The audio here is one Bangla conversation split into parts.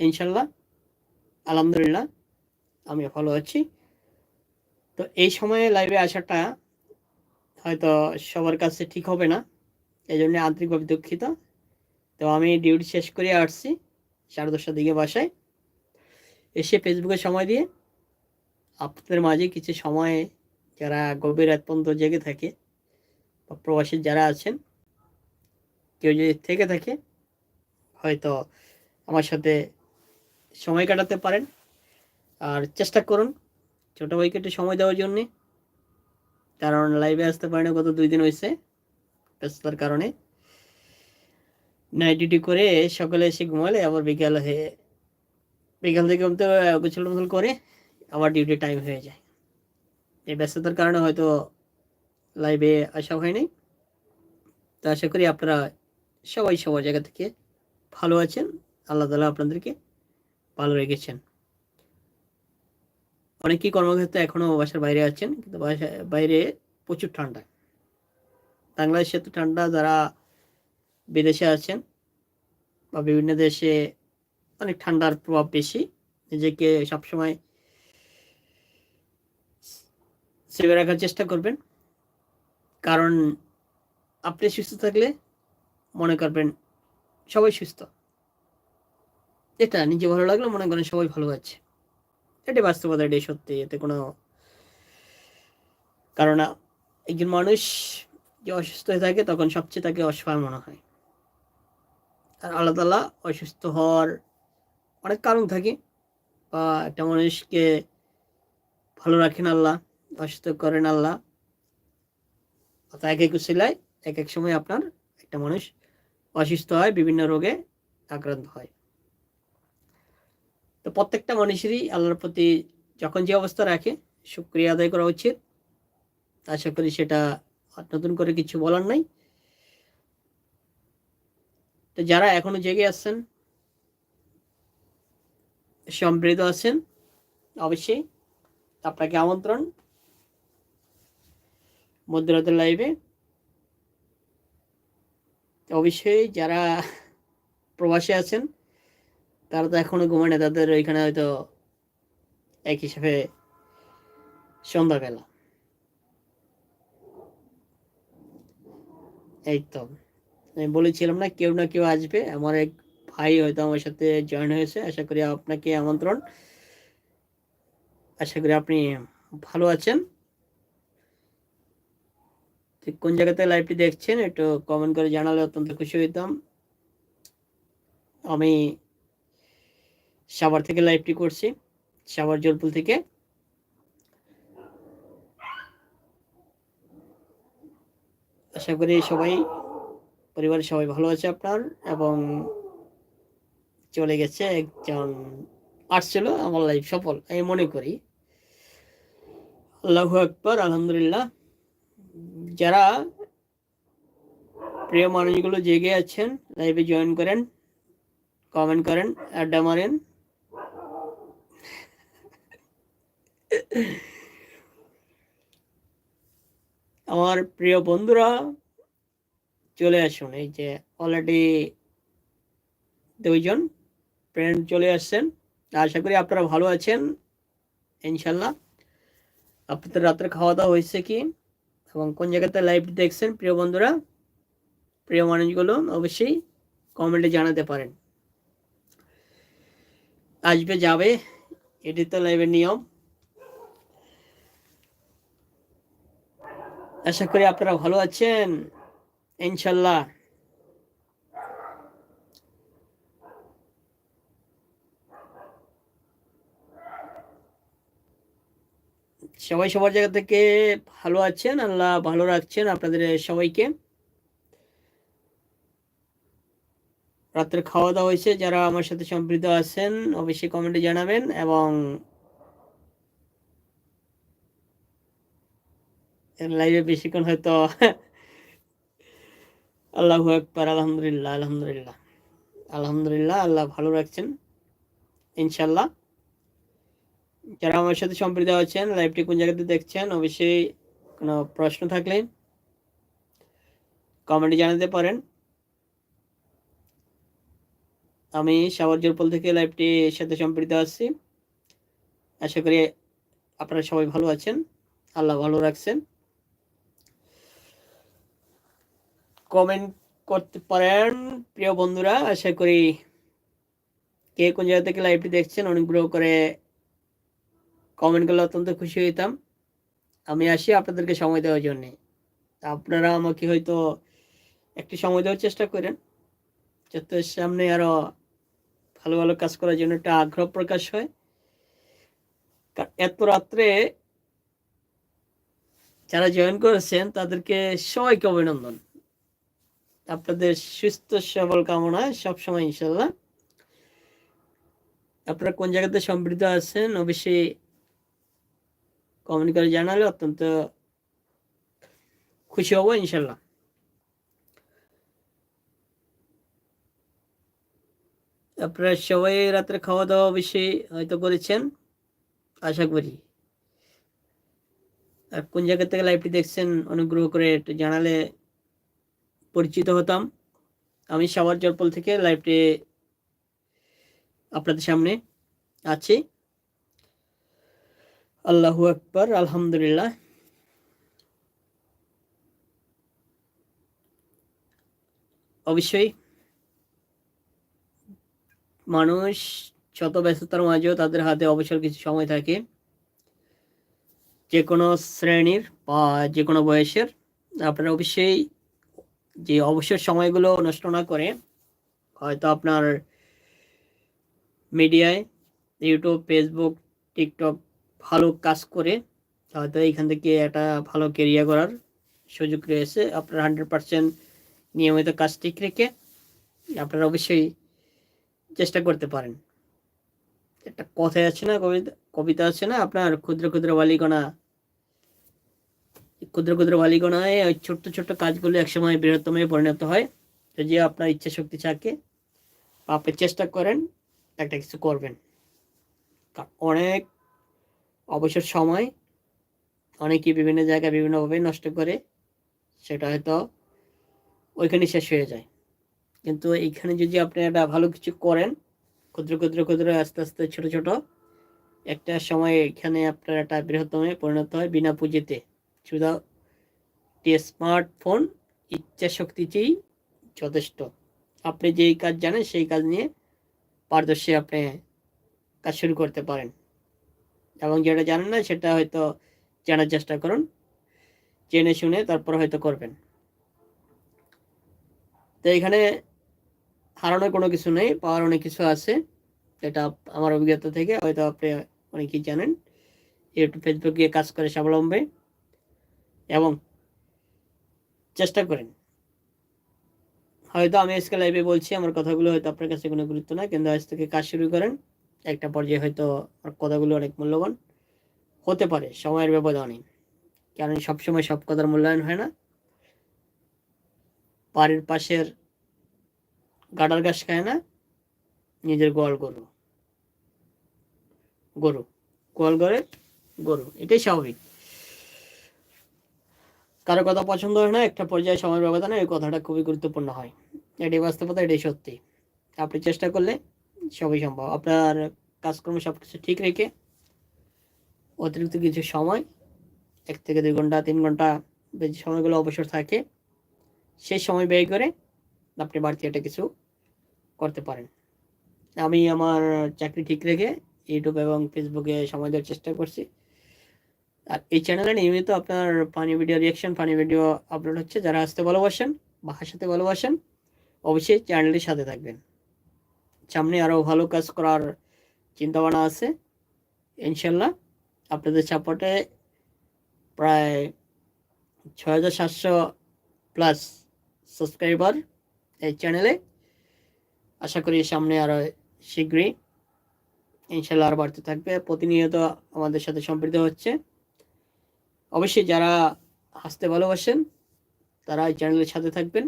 ইনশাল্লাহ, আলহামদুলিল্লাহ আমি ভালো আছি। তো এই সময়ে লাইভে আসাটা হয়তো সবার কাছে ঠিক হবে না এই জন্য আন্তরিকভাবে দুঃখিত। তো আমি ডিউটি শেষ করে আসছি সাড়ে দশটার দিকে বাসায়। এসে ফেসবুকে সময় দিয়ে আপনাদের মাঝে কিছু সময় যারা গভীর রাত পর্যন্ত জেগে থাকে বা প্রবাসী যারা আছেন, কেউ যদি থেকে থাকে, হয়তো আমার সাথে সময় কাটাতে পারেন। আর চেষ্টা করুন ছোটো ভাইকে একটু সময় দেওয়ার জন্যে। কারণ লাইভে আসতে পারে না গত দুই দিন হয়েছে ব্যস্ততার কারণে। নাইট ডিউটি করে সকালে এসে ঘুমালে, আবার বিকাল হয়ে বিকাল থেকে তো গোছল মোছল করে আবার ডিউটি টাইম হয়ে যায়। এই ব্যস্ততার কারণে হয়তো লাইভে আসা হয়নি। তো আশা করি আপনারা সবাই সবার জায়গা থেকে ভালো আছেন। আল্লাহ তালা আপনাদেরকে ভালো রেখেছেন। অনেকেই কর্মক্ষেত্রে এখনও বাসার বাইরে আছেন, কিন্তু বাসা- বাইরে প্রচুর ঠান্ডা। বাংলাদেশে তো ঠান্ডা যারা বিদেশে আছেন বা বিভিন্ন দেশে অনেক ঠান্ডার প্রভাব বেশি, নিজেকে সবসময় সেভে রাখার চেষ্টা করবেন। কারণ আপনি সুস্থ থাকলে মনে করবেন সবাই সুস্থ। এটা নিজে ভালো লাগল, মনে করেন সবাই ভালো আছে। এটাই বাস্তবতা, এটাই সত্যি, এতে কোনো কারণ একজন মানুষ যে অসুস্থ হয়ে থাকে, তখন সবচেয়ে তাকে অসহায় মনে হয়। আর আল্লাহ তালা অসুস্থ হওয়ার অনেক কারণ থাকে। বা একটা মানুষকে ভালো রাখেন আল্লাহ, অসুস্থ করেন আল্লাহ। অর্থাৎ এক এক উসিলায় এক এক সময় আপনার একটা মানুষ অসুস্থ হয়, বিভিন্ন রোগে আক্রান্ত হয়। তো প্রত্যেকটা মানুষেরই আল্লাহর প্রতি যখন যে অবস্থা রাখে, শুক্রিয়া আদায় করা উচিত। আশা করি সেটা নতুন করে কিছু বলার নাই। তো যারা এখনও জেগে আছেন, সমৃদ্ধ আছেন, অবশ্যই আপনাকে আমন্ত্রণ। মধ্যরাতের লাইভে। অবশ্যই যারা প্রবাসে আছেন তারা তো এখনও ঘুমায় তাদের ওইখানে হয়তো এক হিসাবে সন্ধ্যাবেলা। এই তো, আমি বলেছিলাম না কেউ না কেউ আসবে। আমার এক ভাই হয়তো আমার সাথে জয়েন হয়েছে। আশা করি আপনাকে আমন্ত্রণ। আশা করি আপনি ভালো আছেন। কোন জায়গাতে লাইভটি দেখছেন, একটু কমেন্ট করে জানালে অত্যন্ত খুশি হইতাম। আমি সাভার থেকে লাইভটি করছি সাভার জলপুল থেকে। আশা করি সবাই, পরিবারের সবাই ভালো আছে আপনার, এবং চলে গেছে একজন আসছিল আমার লাইফ সফল, আমি মনে করি। আল্লাহ আকবর, আলহামদুলিল্লাহ। যারা প্রিয় মানুষগুলো জেগে আছেন লাইভে জয়েন করেন কমেন্ট করেন, আড্ডা মারেন। আমার প্রিয় বন্ধুরা, চলে আসুন। এই যে অলরেডি দুইজন ফ্রেন্ড চলে আসছেন। আশা করি আপনারা ভালো আছেন, ইনশাল্লাহ। আপনাদের রাত্রে খাওয়া দাওয়া হয়েছে কি এবং কোন জায়গাতে লাইভ দেখছেন প্রিয় বন্ধুরা, প্রিয় মানুষগুলো অবশ্যই কমেন্টে জানাতে পারেন। আসবে, যাবে, এটি তো লাইভের নিয়ম। আশা করি আপনারা ভালো আছেন। ইনশাল্লাহ সবাই সবার জায়গা থেকে ভালো আছেন, আল্লাহ ভালো রাখছেন আপনাদের সবাইকে। রাত্রে খাওয়া দাওয়া হয়েছে, যারা আমার সাথে সম্পৃক্ত আছেন, অবশ্যই কমেন্টে জানাবেন এবং লাইভে বেশিক্ষণ হয়তো আল্লাহ একবার আলহামদুলিল্লাহ আলহামদুলিল্লাহ। আলহামদুলিল্লাহ, আল্লাহ ভালো রাখছেন ইনশাল্লাহ যারা আমার সাথে সম্পৃক্ত আছেন লাইভটি কোন জায়গাতে দেখছেন, অবশ্যই কোনো প্রশ্ন থাকলে কমেন্টে জানাতে পারেন। আমি সাবার জোরপল থেকে লাইভটি সাথে সম্পৃক্ত আছি। আশা করি আপনারা সবাই ভালো আছেন, আল্লাহ ভালো রাখছেন। কমেন্ট করতে পারেন, প্রিয় বন্ধুরা। আশা করি কে কোন জায়গা থেকে লাইভটি দেখছেন, অনুগ্রহ করে কমেন্ট করলে অত্যন্ত খুশি হইতাম। আমি আসি আপনাদেরকে সময় দেওয়ার জন্যে। আপনারা আমাকে হয়তো একটি সময় দেওয়ার চেষ্টা করেন, যাতে সামনে আরও ভালো ভালো কাজ করার জন্য একটা আগ্রহ প্রকাশ হয়। এত রাত্রে যারা জয়েন করেছেন, তাদেরকে সবাইকে অভিনন্দন। আপনাদের সুস্থ সবল কামনা সবসময় ইনশাল্লাহ আপনারা কোন জায়গাতে সমৃদ্ধ আছেন অবশ্যই কমেন্ট করে জানালে অত্যন্ত খুশি হব ইনশাল্লাহ আপনারা সবাই রাত্রে খাওয়া দাওয়া অবশ্যই হয়তো করেছেন, আশা করি। আর কোন জায়গা থেকে লাইভটি দেখছেন অনুগ্রহ করে একটু জানালে পরিচিত হতাম। আমি সাবার জলপল থেকে লাইভটি আপনাদের সামনে আছি। আল্লাহু আকবর, আলহামদুলিল্লাহ। অবশ্যই মানুষ শত ব্যস্ততার মাঝেও তাদের হাতে অবসর কিছু সময় থাকে। যে কোনো শ্রেণির বা যে কোনো বয়সের, আপনারা অবশ্যই যে অবসর সময়গুলো নষ্ট না করে, হয়তো আপনার মিডিয়ায়, ইউটিউব, ফেসবুক, টিকটক ভালো কাজ করে, হয়তো এখান থেকে একটা ভালো কেরিয়ার করার সুযোগ রয়েছে। আপনার হান্ড্রেড পারসেন্ট নিয়মিত কাজ ঠিক রেখে আপনারা অবশ্যই চেষ্টা করতে পারেন। একটা কথায় আছে না, কবিতা কবিতা আছে না, আপনার ক্ষুদ্র ক্ষুদ্র বালিকণা ক্ষুদ্র ক্ষুদ্র বালিকণায় ওই ছোট্ট ছোট্ট কাজগুলো একসময় বৃহত্তমে পরিণত হয়। তো যে আপনার ইচ্ছা শক্তি থাকে, আপনি চেষ্টা করেন একটা কিছু করবেন। অনেক অবসর সময় অনেকেই বিভিন্ন জায়গায় বিভিন্নভাবে নষ্ট করে, সেটা হয়তো ওইখানে শেষ হয়ে যায়। কিন্তু এইখানে যদি আপনি একটা ভালো কিছু করেন, ক্ষুদ্র ক্ষুদ্র ক্ষুদ্র আস্তে আস্তে ছোট ছোট, একটা সময় এখানে আপনার একটা বৃহত্তমে পরিণত হয় বিনা পুঁজিতে। শুধু স্মার্টফোন ইচ্ছা শক্তিতেই যথেষ্ট। আপনি যেই কাজ জানেন, সেই কাজ নিয়ে পারদর্শী আপনি কাজ শুরু করতে পারেন। এবং যেটা জানেন না, সেটা হয়তো জানার চেষ্টা করুন, জেনে শুনে তারপর হয়তো করবেন। তো এখানে হারানোর কোনো কিছু নেই, পাওয়ার অনেক কিছু আছে এটা আমার অভিজ্ঞতা থেকে হয়তো আপনি অনেকেই জানেন। ইউটিউব ফেসবুক গিয়ে কাজ করে স্বাবলম্বে। এবং চেষ্টা করেন। হয়তো আমি আজকে লাইভে বলছি, আমার কথাগুলো হয়তো আপনার কাছে কোনো গুরুত্ব না কিন্তু আজ থেকে কাজ শুরু করেন। একটা পর্যায়ে হয়তো আমার কথাগুলো অনেক মূল্যবান। হতে পারে, সময়ের ব্যবধানে। কারণ সবসময় সব কথার মূল্যায়ন হয় না। বাড়ির পাশের গাডার গাছ খায় না, নিজের গোয়াল গরু। গরু, গোয়াল ঘরে গরু, এটাই স্বাভাবিক। কারও কথা পছন্দ হয় না, একটা পর্যায়ে সময়ের ব্যবধানে এই কথাটা খুবই গুরুত্বপূর্ণ হয়। এটাই বাস্তবতা, এটাই সত্যি। আপনি চেষ্টা করলে সবই সম্ভব। আপনার কাজকর্ম সব কিছু ঠিক রেখে অতিরিক্ত কিছু সময়, এক থেকে দুই ঘণ্টা, তিন ঘণ্টা যে সময়গুলো অবসর থাকে, সেই সময় ব্যয় করে আপনি বাড়তি একটা কিছু করতে পারেন। আমি আমার চাকরি ঠিক রেখে ইউটিউব এবং ফেসবুকে সময় দেওয়ার চেষ্টা করছি। আর এই চ্যানেলে নিয়মিত আপনার funny video reaction funny video upload হচ্ছে। যারা আসতে ভালোবাসেন বা হাসাতে ভালোবাসেন, অবশ্যই চ্যানেলটির সাথে থাকবেন। সামনে আরও ভালো কাজ করার চিন্তাভাবনা আছে। ইনশাল্লাহ আপনাদের সাপোর্টে প্রায় ছয় হাজার সাতশো প্লাস সাবস্ক্রাইবার এই চ্যানেলে আশা করি সামনে আরও শীঘ্রই ইনশাল্লাহ আরও বাড়তে থাকবে। প্রতিনিয়ত আমাদের সাথে সম্পৃক্ত হচ্ছে। অবশ্যই যারা হাসতে ভালোবাসেন, তারা এই চ্যানেলের সাথে থাকবেন।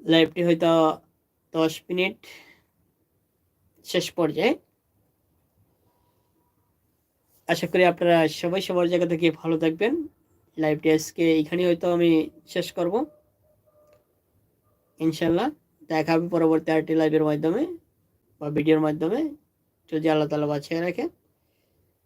লাইভটি হয়তো দশ মিনিট শেষ পর্যায়ে। আশা করি আপনারা সবাই সবার জায়গা থেকে ভালো থাকবেন। লাইভটি আজকে এখানে হয়তো আমি শেষ করব। ইনশাল্লাহ দেখা হবে পরবর্তী আরেকটি লাইভের মাধ্যমে বা ভিডিওর মাধ্যমে। যদি আল্লাহ তালা বাছিয়ে রাখেন